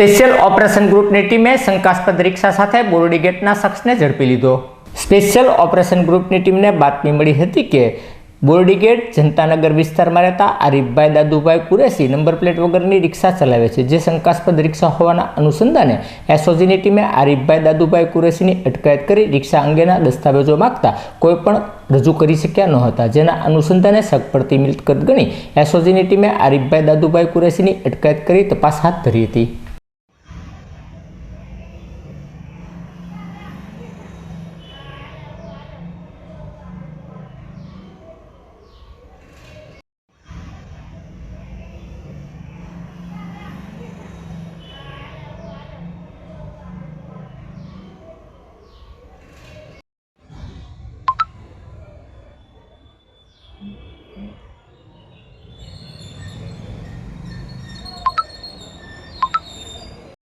Special operation ગ્રુપની ટીમે શંકાસ્પદ રિક્ષા સાથે બોરડી ગેટના શખ્સને ઝડપી લીધો. સ્પેશિયલ ઓપરેશન ગ્રુપની ટીમને બાતમી મળી હતી કે બોરડી ગેટ જનતાનગર વિસ્તારમાં રહેતા આરીફભાઈ દાદુભાઈ કુરેશી નંબર પ્લેટ વગરની રિક્ષા ચલાવે છે, જે શંકાસ્પદ રિક્ષા હોવાના અનુસંધાને એસઓજીની ટીમે આરીફભાઈ દાદુભાઈ કુરેશીની અટકાયત કરી રિક્ષા અંગેના દસ્તાવેજો માગતા કોઈ પણ રજૂ કરી શક્યા નહોતા, જેના અનુસંધાને શક પડતી મિલકત ગણી એસઓજીની ટીમે આરીફભાઈ દાદુભાઈ કુરેશીની અટકાયત કરી તપાસ હાથ ધરી હતી.